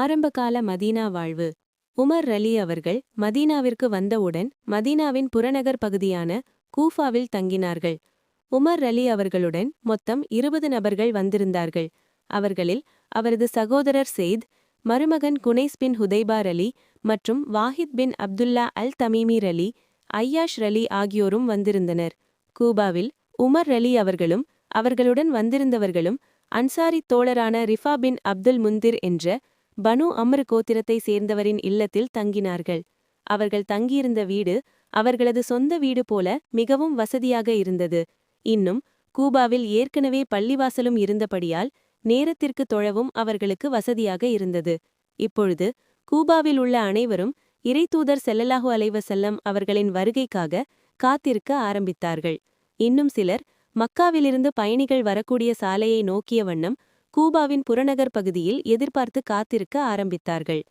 ஆரம்பகால மதீனா வாழ்வு. உமர் ரலி அவர்கள் மதீனாவிற்கு வந்தவுடன் மதீனாவின் புறநகர் பகுதியான கூஃபாவில் தங்கினார்கள். உமர் ரலி அவர்களுடன் மொத்தம் இருபது நபர்கள் வந்திருந்தார்கள். அவர்களில் அவரது சகோதரர் செய்த் மருமகன் குனைஸ் பின் ஹுதைபார் அலி மற்றும் வாஹித் பின் அப்துல்லா அல் தமீமீர் அலி ஐயாஷ் ரலி ஆகியோரும் வந்திருந்தனர். கூபாவில் உமர் ரலி அவர்களும் அவர்களுடன் வந்திருந்தவர்களும் அன்சாரி தோழரான ரிஃபா பின் அப்துல் முந்திர் என்ற பனு அமர் கோத்திரத்தை சேர்ந்தவரின் இல்லத்தில் தங்கினார்கள். அவர்கள் தங்கியிருந்த வீடு அவர்களது சொந்த வீடு போல மிகவும் வசதியாக இருந்தது. இன்னும் கூபாவில் ஏற்கனவே பள்ளிவாசலும் இருந்தபடியால் நேரத்திற்கு தொழவும் அவர்களுக்கு வசதியாக இருந்தது. இப்பொழுது கூபாவில் உள்ள அனைவரும் இறைத்தூதர் செல்லலாஹு அலைவசல்லம் அவர்களின் வருகைக்காக காத்திருக்க ஆரம்பித்தார்கள். இன்னும் சிலர் மக்காவிலிருந்து பயணிகள் வரக்கூடிய சாலையை நோக்கிய வண்ணம் கூபாவின் புறநகர் பகுதியில் எதிர்பார்த்து காத்திருக்க ஆரம்பித்தார்கள்.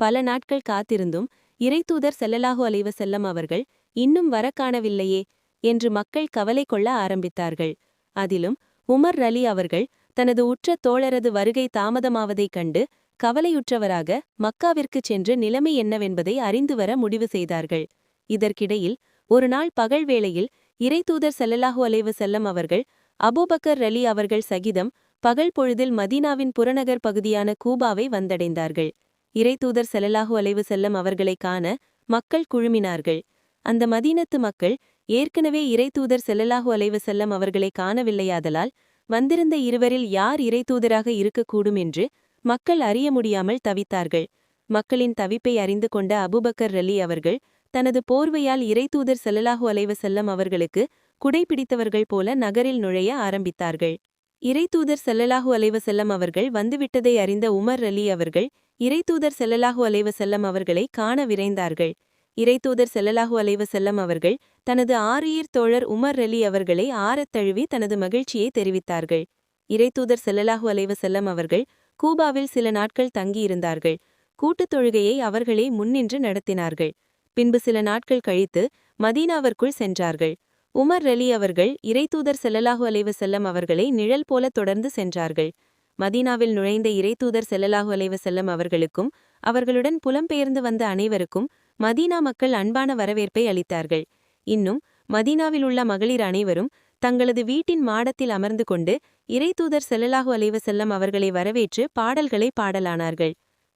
பல நாட்கள் காத்திருந்தும் இறைத்தூதர் செல்லலாஹு அலைவசல்லம் அவர்கள் இன்னும் வர காணவில்லையே என்று மக்கள் கவலை கொள்ள ஆரம்பித்தார்கள். அதிலும் உமர் ரலி அவர்கள் தனது உற்ற தோழரது வருகை தாமதமாவதைக் கண்டு கவலையுற்றவராக மக்காவிற்குச் சென்று நிலைமை என்னவென்பதை அறிந்து வர முடிவு செய்தார்கள். இதற்கிடையில் ஒரு நாள் பகல் வேளையில் இறைத்தூதர் செல்லலாஹு அலைவு செல்லம் அவர்கள் அபூபக்கர் ரலி அவர்கள் சகிதம் பகல் பொழுதில் மதீனாவின் புறநகர் பகுதியான கூபாவை வந்தடைந்தார்கள். இறைத்தூதர் செல்லலாஹு அலைவு செல்லம் அவர்களை காண மக்கள் குழுமினார்கள். அந்த மதீனத்து மக்கள் ஏற்கனவே இறைத்தூதர் செல்லலாஹு அலைவு செல்லம் அவர்களை காணவில்லையாதலால் வந்திருந்த இருவரில் யார் இறைத்தூதராக இருக்கக்கூடும் என்று மக்கள் அறிய முடியாமல் தவித்தார்கள். மக்களின் தவிப்பை அறிந்து கொண்ட அபுபக்கர் ரலி அவர்கள் தனது போர்வையால் இறைத்தூதர் செல்லலாஹு அலைவு செல்லம் அவர்களுக்கு குடைபிடித்தவர்கள் போல நகரில் நுழைய ஆரம்பித்தார்கள். இறைத்தூதர் செல்லலாஹு அலைவ செல்லம் அவர்கள் வந்துவிட்டதை அறிந்த உமர் அலி அவர்கள் இறைத்தூதர் செல்லலாஹு அலைவ செல்லம் அவர்களை காண விரைந்தார்கள். இறைத்தூதர் செல்லலாஹு அலைவ செல்லம் அவர்கள் தனது ஆரியர் தோழர் உமர் அலி அவர்களை ஆறத் தழுவி தனது மகிழ்ச்சியை தெரிவித்தார்கள். இறைத்தூதர் செல்லலாஹு அலைவ செல்லம் அவர்கள் கூபாவில் சில நாட்கள் தங்கியிருந்தார்கள். கூட்டுத் தொழுகையை அவர்களே முன்னின்று நடத்தினார்கள். பின்பு சில நாட்கள் கழித்து மதீனாவிற்குள் சென்றார்கள். உமர் அலி அவர்கள் இறைத்தூதர் செல்லலாஹு அலைவு செல்லம் அவர்களை நிழல் போல தொடர்ந்து சென்றார்கள். மதீனாவில் நுழைந்த இறைத்தூதர் செல்லலாஹு அலைவு செல்லம் அவர்களுக்கும் அவர்களுடன் புலம்பெயர்ந்து வந்த அனைவருக்கும் மதீனா மக்கள் அன்பான வரவேற்பை அளித்தார்கள். இன்னும் மதீனாவில் உள்ள மகளிர் அனைவரும் தங்களது வீட்டின் மாடத்தில் அமர்ந்து கொண்டு இறைத்தூதர் செல்லலாஹு அலைவு செல்லம் அவர்களை வரவேற்று பாடல்களை பாடலானார்கள்.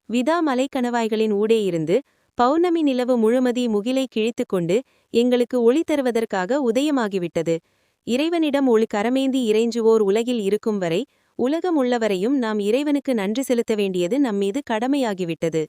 விதா மலைக்கணவாய்களின் ஊடே இருந்து பௌர்ணமி நிலவு முழுமதி முகிலை கிழித்துக்கொண்டு எங்களுக்கு ஒளி தருவதற்காக உதயமாகிவிட்டது. இறைவனிடம் ஒளி கரமேந்தி இறைஞ்சுவோர் உலகில் இருக்கும் வரை உலகம் உள்ளவரையும் நாம் இறைவனுக்கு நன்றி செலுத்த வேண்டியது நம்மீது கடமையாகிவிட்டது.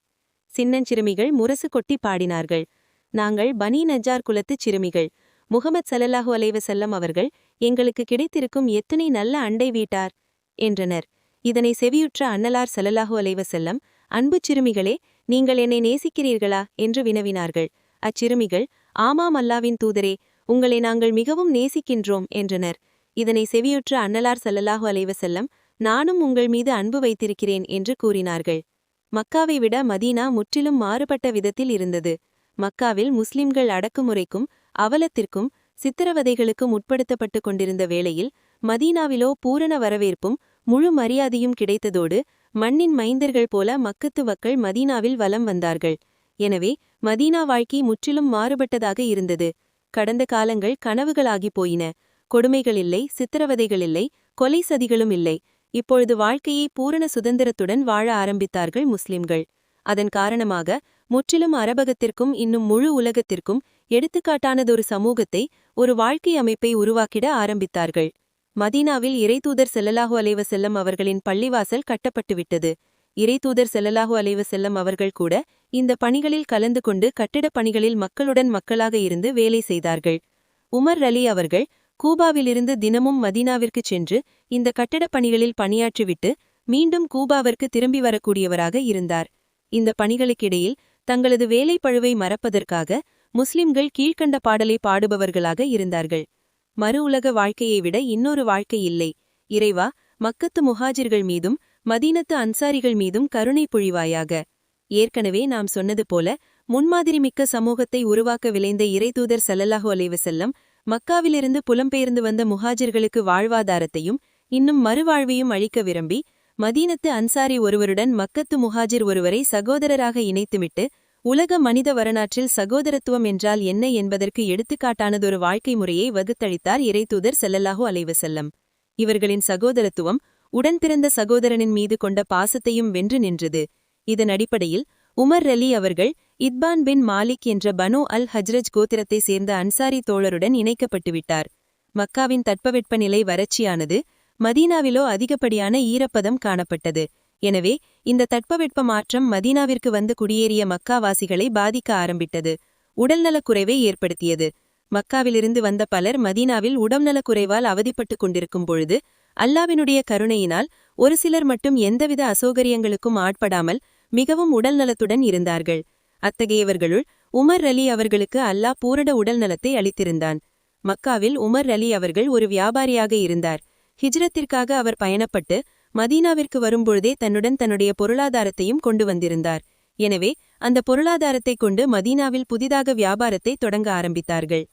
சின்னஞ்சிறுமிகள் முரசு கொட்டி பாடினார்கள். நாங்கள் பனி நஜார் குலத்துச் சிறுமிகள். முகமது சல்லல்லாஹு அலைவ செல்லம் அவர்கள் எங்களுக்கு கிடைத்திருக்கும் எத்தனை நல்ல அண்டை வீட்டார்? என்றனர். இதனை செவியுற்ற அன்னலார் சல்லல்லாஹு அலைவ செல்லம் அன்பு சிறுமிகளே நீங்கள் என்னை நேசிக்கிறீர்களா? என்று வினவினார்கள். அச்சிறுமிகள் ஆமாம் அல்லாவின் தூதரே உங்களை நாங்கள் மிகவும் நேசிக்கின்றோம் என்றனர். இதனை செவியுற்ற அன்னலார் சல்லல்லாஹு அலைவ செல்லம் நானும் உங்கள் மீது அன்பு வைத்திருக்கிறேன் என்று கூறினார்கள். மக்காவை விட மதீனா முற்றிலும் மாறுபட்ட விதத்தில் இருந்தது. மக்காவில் முஸ்லிம்கள் அடக்குமுறைக்கும் அவலத்திற்கும் சித்திரவதைகளுக்கும் உட்படுத்தப்பட்டு கொண்டிருந்த வேளையில் மதீனாவிலோ பூரண வரவேற்பும் முழு மரியாதையும் கிடைத்ததோடு மண்ணின் மைந்தர்கள் போல மக்கத்து மக்கள் மதீனாவில் வலம் வந்தார்கள். எனவே மதீனா வாழ்க்கை முற்றிலும் மாறுபட்டதாக இருந்தது. கடந்த காலங்கள் கனவுகளாகி போயின. கொடுமைகள் இல்லை சித்திரவதைகள் இல்லை கொலை சதிகளும் இல்லை. இப்பொழுது வாழ்க்கையை பூரண சுதந்திரத்துடன் வாழ ஆரம்பித்தார்கள் முஸ்லிம்கள். அதன் காரணமாக முற்றிலும் அரபகத்திற்கும் இன்னும் முழு உலகத்திற்கும் எடுத்துக்காட்டானதொரு சமூகத்தை ஒரு வாழ்க்கை அமைப்பை உருவாக்கிட ஆரம்பித்தார்கள். மதீனாவில் இறைத்தூதர் செல்லலாஹு அலைவ செல்லம் அவர்களின் பள்ளிவாசல் கட்டப்பட்டுவிட்டது. இறைத்தூதர் செல்லலாஹு அலைவ செல்லம் அவர்கள் கூட இந்த பணிகளில் கலந்து கொண்டு கட்டிடப் பணிகளில் மக்களுடன் மக்களாக இருந்து வேலை செய்தார்கள். உமர் அலி அவர்கள் கூபாவிலிருந்து தினமும் மதீனாவிற்குச் சென்று இந்த கட்டடப் பணிகளில் பணியாற்றிவிட்டு மீண்டும் கூபாவிற்கு திரும்பி வரக்கூடியவராக இருந்தார். இந்த பணிகளுக்கிடையில் தங்களது வேலைப்பழுவை மறப்பதற்காக முஸ்லிம்கள் கீழ்க்கண்ட பாடலை பாடுபவர்களாக இருந்தார்கள். மறு உலக வாழ்க்கையை விட இன்னொரு வாழ்க்கை இல்லை. இறைவா மக்கத்து முஹாஜிர்கள் மீதும் மதீனத்து அன்சாரிகள் மீதும் கருணை புழிவாயாக. ஏற்கனவே நாம் சொன்னது போல முன்மாதிரி மிக்க சமூகத்தை உருவாக்க விளைந்த இறைதூதர் சல்லல்லாஹு அலைவு செல்லம் மக்காவிலிருந்து புலம்பெயர்ந்து வந்த முஹாஜிர்களுக்கு வாழ்வாதாரத்தையும் இன்னும் மறுவாழ்வையும் அளிக்க விரும்பி மதீனத்து அன்சாரி ஒருவருடன் மக்கத்து முஹாஜிர் ஒருவரை சகோதரராக இணைத்துவிட்டு உலக மனித வரலாற்றில் சகோதரத்துவம் என்றால் என்ன என்பதற்கு எடுத்துக்காட்டானதொரு வாழ்க்கை முறையை வகுத்தளித்தார் இறைத்தூதர் செல்லல்லாஹு அலைவசல்லம் இவர்களின் சகோதரத்துவம் உடன் பிறந்த சகோதரனின் மீது கொண்ட பாசத்தையும் வென்று நின்றது. இதன் அடிப்படையில் உமர் ரலி அவர்கள் இத்பான் பின் மாலிக் என்ற பனோ அல் ஹஜ்ரஜ் கோத்திரத்தை சேர்ந்த அன்சாரி தோழருடன் இணைக்கப்பட்டுவிட்டார். மக்காவின் தட்பவெட்பநிலை வறட்சியானது மதீனாவிலோ அதிகப்படியான ஈரப்பதம் காணப்பட்டது. எனவே இந்த தட்பவெட்ப மாற்றம் மதீனாவிற்கு வந்து குடியேறிய மக்காவாசிகளை பாதிக்க ஆரம்பித்தது. உடல்நலக் குறைவை ஏற்படுத்தியது. மக்காவிலிருந்து வந்த பலர் மதீனாவில் உடல்நலக் குறைவால் அவதிப்பட்டுக் கொண்டிருக்கும் பொழுது அல்லாவினுடைய கருணையினால் ஒரு சிலர் மட்டும் எந்தவித அசௌகரியங்களுக்கும் ஆட்படாமல் மிகவும் உடல்நலத்துடன் இருந்தார்கள். அத்தகையவர்களுள் உமர் அலி அவர்களுக்கு அல்லாஹ் பூரட உடல்நலத்தை அளித்திருந்தான். மக்காவில் உமர் அலி அவர்கள் ஒரு வியாபாரியாக இருந்தார். ஹிஜ்ரத்திற்காக அவர் பயணப்பட்டு மதீனாவிற்கு வரும்பொழுதே தன்னுடன் தன்னுடைய பொருளாதாரத்தையும் கொண்டு வந்திருந்தார். எனவே அந்த பொருளாதாரத்தை கொண்டு மதீனாவில் புதிதாக வியாபாரத்தை தொடங்க ஆரம்பித்தார்கள்.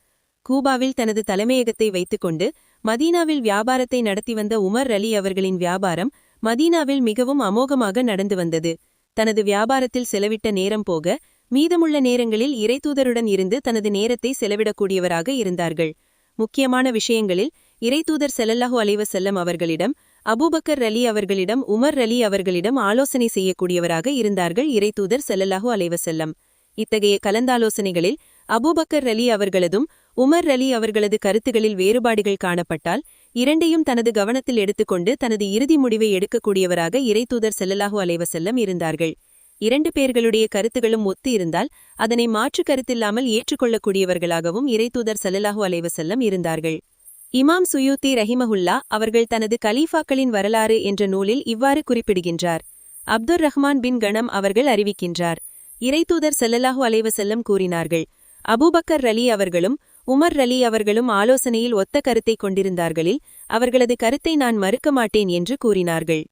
கூபாவில் தனது தலைமையகத்தை வைத்துக்கொண்டு மதீனாவில் வியாபாரத்தை நடத்தி வந்த உமர் அலி அவர்களின் வியாபாரம் மதீனாவில் மிகவும் அமோகமாக நடந்து வந்தது. தனது வியாபாரத்தில் செலவிட்ட நேரம் போக மீதமுள்ள நேரங்களில் இறைத்தூதருடன் இருந்து தனது நேரத்தை செலவிடக்கூடியவராக இருந்தார்கள். முக்கியமான விஷயங்களில் இறைத்தூதர் செல்லல்லாஹு அலைவ செல்லம் அவர்களிடம் அபூபக்கர் ரலி அவர்களிடம் உமர் ரலி அவர்களிடம் ஆலோசனை செய்யக்கூடியவராக இருந்தார்கள் இறைத்தூதர் செல்லல்லாஹு அலைவ செல்லம் இத்தகைய கலந்தாலோசனைகளில் அபூபக்கர் ரலி அவர்களதும் உமர் ரலி அவர்களது கருத்துகளில் வேறுபாடுகள் காணப்பட்டால் இரண்டையும் தனது கவனத்தில் எடுத்துக்கொண்டு தனது இறுதி முடிவை எடுக்கக்கூடியவராக இறைத்தூதர் செல்லல்லாஹு அலைவசல்லம் இருந்தார்கள். இரண்டு பேர்களுடைய கருத்துகளும் ஒத்து இருந்தால் அதனை மாற்று கருத்தில்லாமல் ஏற்றுக்கொள்ளக்கூடியவர்களாகவும் இறைத்தூதர் செல்லல்லாஹு அலைவசல்லம் இருந்தார்கள். இமாம் சுயூத்தி ரஹிமஹுல்லா அவர்கள் தனது கலீஃபாக்களின் வரலாறு என்ற நூலில் இவ்வாறு குறிப்பிடுகின்றார். அப்துர் ரஹ்மான் பின் கணம் அவர்கள் அறிவிக்கின்றார். இறைத்தூதர் செல்லல்லாஹு அலைவசல்லம் கூறினார்கள் அபூபக்கர் ரலி அவர்களும் உமர் ரலி அவர்களும் ஆலோசனையில் ஒத்த கருத்தை கொண்டிருந்தார்களில் அவர்களது கருத்தை நான் மறுக்க மாட்டேன் என்று கூறினார்கள்.